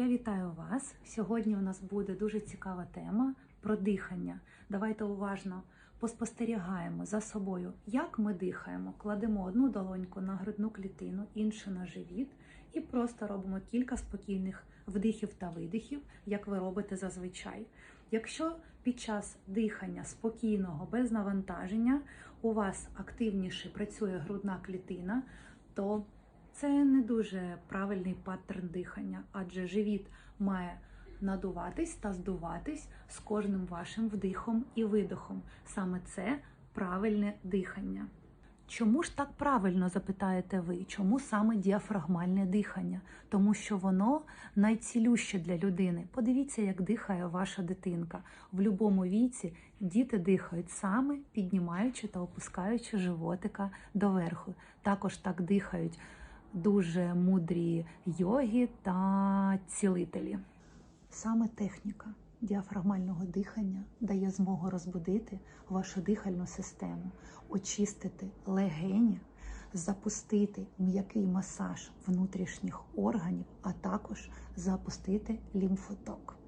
Я вітаю вас. Сьогодні у нас буде дуже цікава тема про дихання. Давайте уважно поспостерігаємо за собою, як ми дихаємо. Кладемо одну долоньку на грудну клітину, іншу на живіт, і просто робимо кілька спокійних вдихів та видихів, як ви робите зазвичай. Якщо під час дихання спокійного, без навантаження у вас активніше працює грудна клітина, то це не дуже правильний паттерн дихання, адже живіт має надуватись та здуватись з кожним вашим вдихом і видихом. Саме це правильне дихання. Чому ж так правильно запитаєте ви? Чому саме діафрагмальне дихання? Тому що воно найцілюще для людини. Подивіться, як дихає ваша дитинка. В будь-якому віці діти дихають саме піднімаючи та опускаючи животика доверху. Також так дихають дуже мудрі йоги та цілителі. Саме техніка діафрагмального дихання дає змогу розбудити вашу дихальну систему, очистити легені, запустити м'який масаж внутрішніх органів, а також запустити лімфоток.